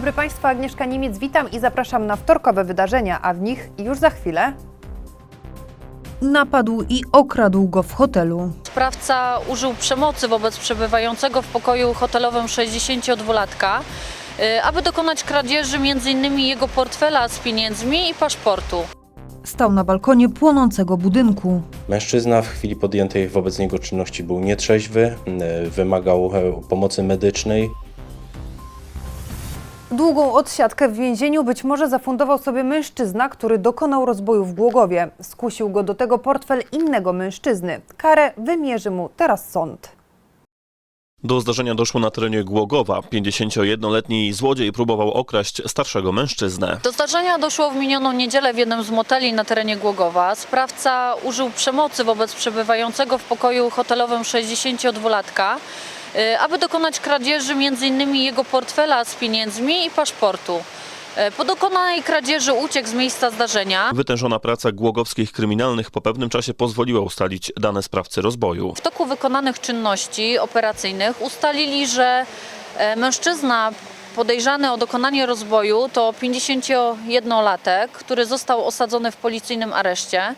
dobry Państwu, Agnieszka Niemiec, witam i zapraszam na wtorkowe wydarzenia, a w nich już za chwilę. Napadł i okradł go w hotelu. Sprawca użył przemocy wobec przebywającego w pokoju hotelowym 62-latka, y, aby dokonać kradzieży m.in. jego portfela z pieniędzmi i paszportu. Stał na balkonie płonącego budynku. Mężczyzna w chwili podjętej wobec niego czynności był nietrzeźwy, e, wymagał e, pomocy medycznej. Długą odsiadkę w więzieniu być może zafundował sobie mężczyzna, który dokonał rozboju w Głogowie. Skusił go do tego portfel innego mężczyzny. Karę wymierzy mu teraz sąd. Do zdarzenia doszło na terenie Głogowa. 51-letni złodziej próbował okraść starszego mężczyznę. Do zdarzenia doszło w minioną niedzielę w jednym z moteli na terenie Głogowa. Sprawca użył przemocy wobec przebywającego w pokoju hotelowym 62-latka, y, aby dokonać kradzieży m.in. jego portfela z pieniędzmi i paszportu. Y, Po dokonanej kradzieży uciekł z miejsca zdarzenia. Wytężona praca głogowskich kryminalnych po pewnym czasie pozwoliła ustalić dane sprawcy rozboju. W toku wykonanych czynności operacyjnych ustalili, że e, mężczyzna podejrzany o dokonanie rozboju to 51-latek, który został osadzony w policyjnym areszcie.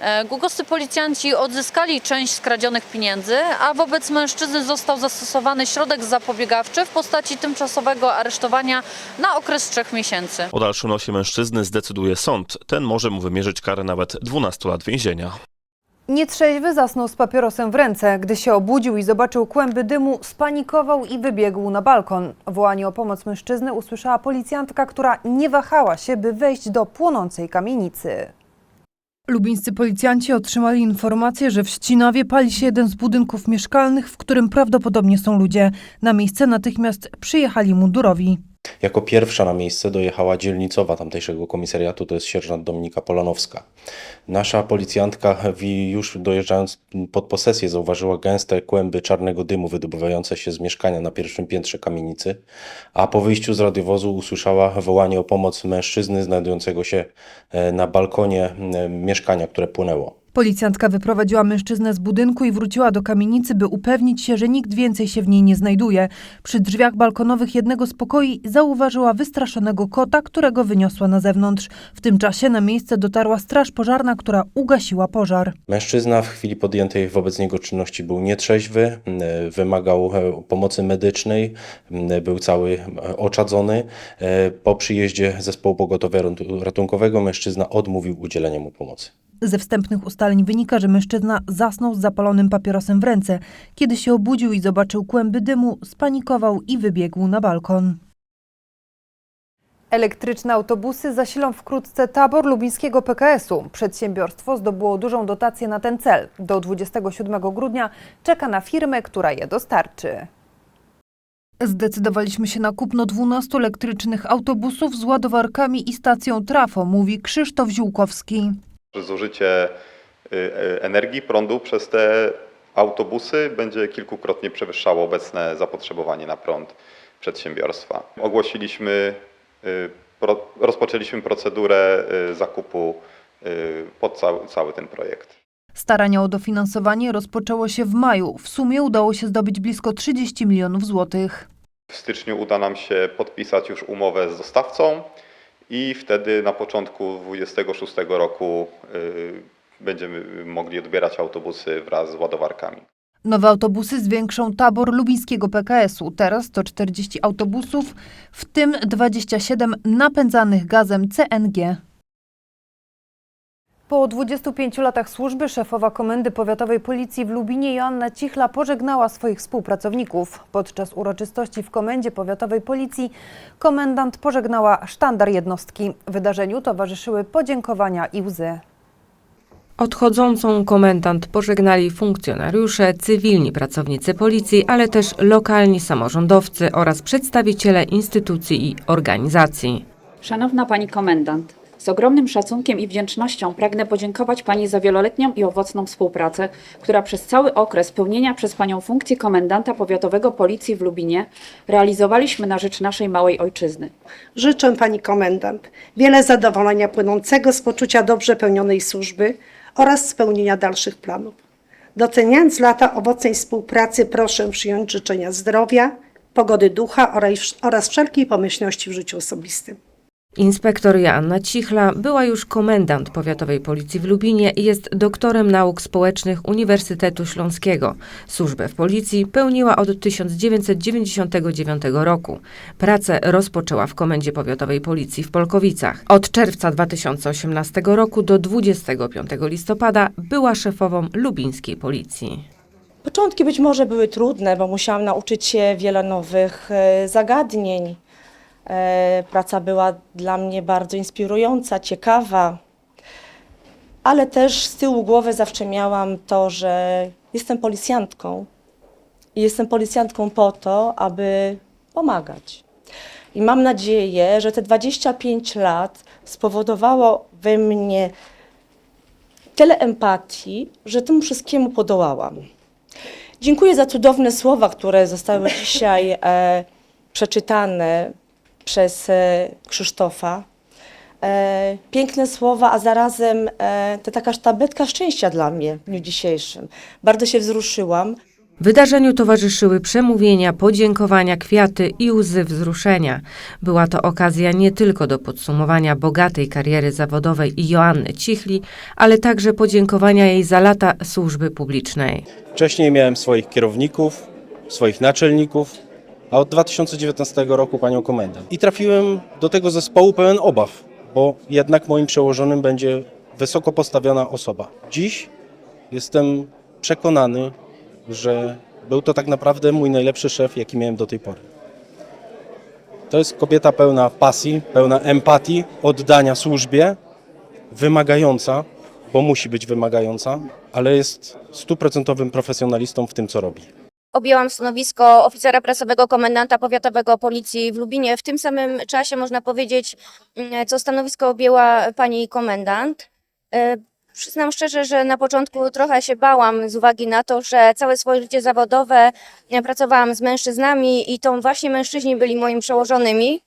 E, Głogowscy policjanci odzyskali część skradzionych pieniędzy, a wobec mężczyzny został zastosowany środek zapobiegawczy w postaci tymczasowego aresztowania na okres trzech miesięcy. O dalszym losie mężczyzny zdecyduje sąd. Ten może mu wymierzyć karę nawet 12 lat więzienia. Nietrzeźwy zasnął z papierosem w ręce. Gdy się obudził i zobaczył kłęby dymu, spanikował i wybiegł na balkon. Wołanie o pomoc mężczyzny usłyszała policjantka, która nie wahała się, by wejść do płonącej kamienicy. Lubińscy policjanci otrzymali informację, że w Ścinawie pali się jeden z budynków mieszkalnych, w którym prawdopodobnie są ludzie. Na miejsce natychmiast przyjechali mundurowi. Jako pierwsza na miejsce dojechała dzielnicowa tamtejszego komisariatu, to jest sierżant Dominika Polanowska. Nasza policjantka już dojeżdżając pod posesję zauważyła gęste kłęby czarnego dymu wydobywające się z mieszkania na pierwszym piętrze kamienicy, a po wyjściu z radiowozu usłyszała wołanie o pomoc mężczyzny znajdującego się e, na balkonie mieszkania, które płonęło. Policjantka wyprowadziła mężczyznę z budynku i wróciła do kamienicy, by upewnić się, że nikt więcej się w niej nie znajduje. Przy drzwiach balkonowych jednego z pokoi zauważyła wystraszonego kota, którego wyniosła na zewnątrz. W tym czasie na miejsce dotarła straż pożarna, która ugasiła pożar. Mężczyzna w chwili podjętej wobec niego czynności był nietrzeźwy, m, wymagał e, pomocy medycznej, był cały e, oczadzony. E, Po przyjeździe zespołu pogotowia ratu- ratunkowego mężczyzna odmówił udzielenia mu pomocy. Ze wstępnych ustaleń wynika, że mężczyzna zasnął z zapalonym papierosem w ręce. Kiedy się obudził i zobaczył kłęby dymu, spanikował i wybiegł na balkon. Elektryczne autobusy zasilą wkrótce tabor lubińskiego PKS-u. Przedsiębiorstwo zdobyło dużą dotację na ten cel. Do 27 grudnia czeka na firmę, która je dostarczy. Zdecydowaliśmy się na kupno 12 elektrycznych autobusów z ładowarkami i stacją trafo, mówi Krzysztof Ziółkowski. Że zużycie y, y, energii, prądu przez te autobusy będzie kilkukrotnie przewyższało obecne zapotrzebowanie na prąd przedsiębiorstwa. Ogłosiliśmy, y, rozpoczęliśmy procedurę zakupu pod cały, cały ten projekt. Starania o dofinansowanie rozpoczęło się w maju. W sumie udało się zdobyć blisko 30 milionów złotych. W styczniu uda nam się podpisać już umowę z dostawcą i wtedy na początku 2026 roku y, będziemy mogli odbierać autobusy wraz z ładowarkami. Nowe autobusy zwiększą tabor lubińskiego PKS-u. Teraz to 40 autobusów, w tym 27 napędzanych gazem CNG. Po 25 latach służby szefowa Komendy Powiatowej Policji w Lubinie Joanna Cichla pożegnała swoich współpracowników. Podczas uroczystości w Komendzie Powiatowej Policji komendant pożegnała sztandar jednostki. Wydarzeniu towarzyszyły podziękowania i łzy. Odchodzącą komendant pożegnali funkcjonariusze, cywilni pracownicy policji, ale też lokalni samorządowcy oraz przedstawiciele instytucji i organizacji. Szanowna Pani Komendant, z ogromnym szacunkiem i wdzięcznością pragnę podziękować Pani za wieloletnią i owocną współpracę, która przez cały okres pełnienia przez Panią funkcji komendanta powiatowego Policji w Lubinie realizowaliśmy na rzecz naszej małej ojczyzny. Życzę Pani Komendant wiele zadowolenia płynącego z poczucia dobrze pełnionej służby oraz spełnienia dalszych planów. Doceniając lata owocnej współpracy, proszę przyjąć życzenia zdrowia, pogody ducha oraz, wszelkiej pomyślności w życiu osobistym. Inspektor Joanna Cichla była już komendant powiatowej policji w Lubinie i jest doktorem nauk społecznych Uniwersytetu Śląskiego. Służbę w policji pełniła od 1999 roku. Pracę rozpoczęła w Komendzie Powiatowej Policji w Polkowicach. Od czerwca 2018 roku do 25 listopada była szefową lubińskiej policji. Początki być może były trudne, bo musiałam nauczyć się wiele nowych e, zagadnień. E, Praca była dla mnie bardzo inspirująca, ciekawa, ale też z tyłu głowy zawsze miałam to, że jestem policjantką i jestem policjantką po to, aby pomagać. I mam nadzieję, że te 25 lat spowodowało we mnie tyle empatii, że temu wszystkiemu podołałam. Dziękuję za cudowne słowa, które zostały dzisiaj e, przeczytane przez e, Krzysztofa. E, piękne słowa, a zarazem e, to taka sztabletka szczęścia dla mnie w dniu dzisiejszym. Bardzo się wzruszyłam. Wydarzeniu towarzyszyły przemówienia, podziękowania, kwiaty i łzy wzruszenia. Była to okazja nie tylko do podsumowania bogatej kariery zawodowej i Joanny Cichli, ale także podziękowania jej za lata służby publicznej. Wcześniej miałem swoich kierowników, swoich naczelników, a od 2019 roku panią komendant. I trafiłem do tego zespołu pełen obaw, bo jednak moim przełożonym będzie wysoko postawiona osoba. Dziś jestem przekonany, że był to tak naprawdę mój najlepszy szef, jaki miałem do tej pory. To jest kobieta pełna pasji, pełna empatii, oddania służbie, wymagająca, bo musi być wymagająca, ale jest stuprocentowym profesjonalistą w tym, co robi. Objęłam stanowisko oficera prasowego komendanta powiatowego policji w Lubinie. W tym samym czasie można powiedzieć, mm, co stanowisko objęła pani komendant. E, Przyznam szczerze, że na początku trochę się bałam z uwagi na to, że całe swoje życie zawodowe e, pracowałam z mężczyznami i to właśnie mężczyźni byli moimi przełożonymi.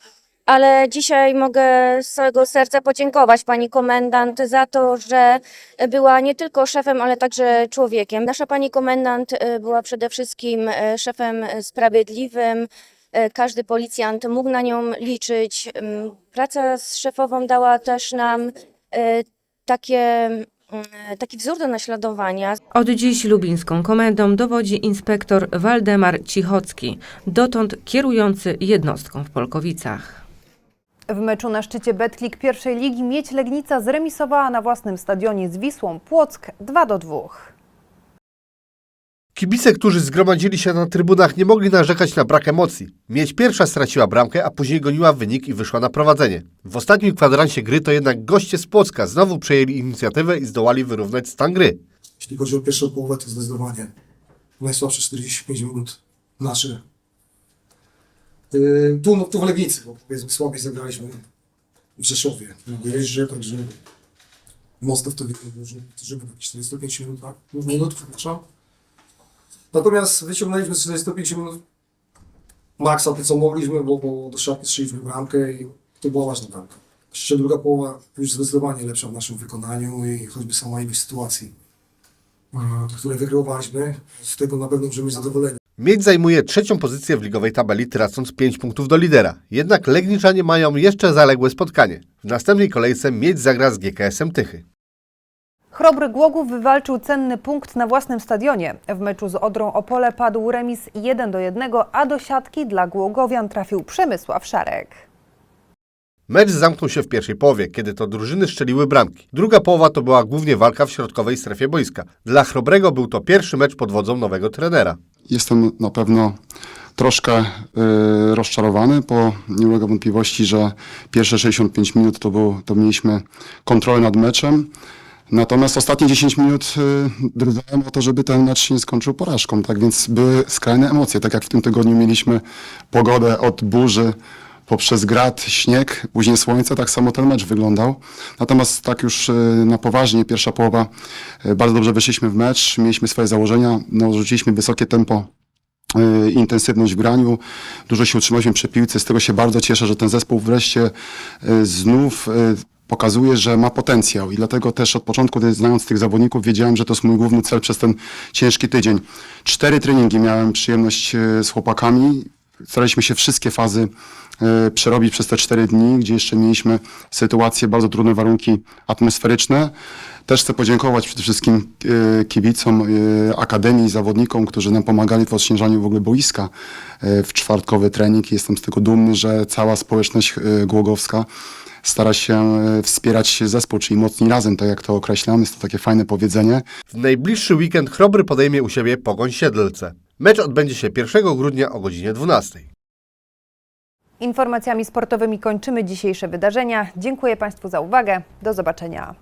Ale dzisiaj mogę z całego serca podziękować pani komendant za to, że była nie tylko szefem, ale także człowiekiem. Nasza pani komendant e, była przede wszystkim e, szefem sprawiedliwym. E, Każdy policjant mógł na nią liczyć. Praca z szefową dała też nam takie, taki wzór do naśladowania. Od dziś lubińską komendą dowodzi inspektor Waldemar Cichocki, dotąd kierujący jednostką w Polkowicach. W meczu na szczycie Betklik pierwszej ligi Miedź Legnica zremisowała na własnym stadionie z Wisłą Płock 2 do 2. Kibice, którzy zgromadzili się na trybunach, nie mogli narzekać na brak emocji. Miedź pierwsza straciła bramkę, a później goniła wynik i wyszła na prowadzenie. W ostatnim kwadransie gry to jednak goście z Płocka znowu przejęli inicjatywę i zdołali wyrównać stan gry. Jeśli chodzi o pierwszą połowę, to zdecydowanie najsłabsze 45 minut nasze. Yy, tu, tu w Legnicy, bo powiedzmy słabiej zagraliśmy w Rzeszowie. Wiedzieć, że także wtedy, że- żeby jakieś 45 minut, tak? minut, przepraszam. Natomiast wyciągnęliśmy z 45 minut maksa to, co mogliśmy, bo, bo do szatni strzeliśmy bramkę i to była ważna bramka. Jeszcze druga połowa już zdecydowanie lepsza w naszym wykonaniu i choćby sama ilość sytuacji, które wygrywaaliśmy, z tego na pewno możemy być zadowoleni. Miedź zajmuje trzecią pozycję w ligowej tabeli, tracąc 5 punktów do lidera. Jednak Legniczanie mają jeszcze zaległe spotkanie. W następnej kolejce Miedź zagra z GKS-em Tychy. Chrobry Głogów wywalczył cenny punkt na własnym stadionie. W meczu z Odrą Opole padł remis 1 do 1, a do siatki dla Głogowian trafił Przemysław Szarek. Mecz zamknął się w pierwszej połowie, kiedy to drużyny strzeliły bramki. Druga połowa to była głównie walka w środkowej strefie boiska. Dla Chrobrego był to pierwszy mecz pod wodzą nowego trenera. Jestem na pewno troszkę y, rozczarowany, bo nie ulega wątpliwości, że pierwsze 65 minut to, był, to mieliśmy kontrolę nad meczem. Natomiast ostatnie 10 minut y, drwałem o to, żeby ten mecz się nie skończył porażką. Tak więc były skrajne emocje. Tak jak w tym tygodniu mieliśmy pogodę od burzy poprzez grad, śnieg, później słońce, tak samo ten mecz wyglądał. Natomiast tak już y, na poważnie, pierwsza połowa, y, bardzo dobrze wyszliśmy w mecz, mieliśmy swoje założenia, no, rzuciliśmy wysokie tempo y, intensywność w graniu, dużo się utrzymaliśmy przy piłce, z tego się bardzo cieszę, że ten zespół wreszcie znów pokazuje, że ma potencjał i dlatego też od początku, znając tych zawodników, wiedziałem, że to jest mój główny cel przez ten ciężki tydzień. Cztery treningi miałem przyjemność z chłopakami, staraliśmy się wszystkie fazy e, przerobić przez te cztery dni, gdzie jeszcze mieliśmy sytuacje, bardzo trudne warunki atmosferyczne. Też chcę podziękować przede wszystkim e, kibicom e, Akademii, zawodnikom, którzy nam pomagali w odśnieżaniu w ogóle boiska w czwartkowy trening. Jestem z tego dumny, że cała społeczność głogowska stara się wspierać zespół, czyli mocni razem, tak jak to określam. Jest to takie fajne powiedzenie. W najbliższy weekend Chrobry podejmie u siebie Pogoń Siedlce. Mecz odbędzie się 1 grudnia o godzinie 12. Informacjami sportowymi kończymy dzisiejsze wydarzenia. Dziękuję Państwu za uwagę. Do zobaczenia.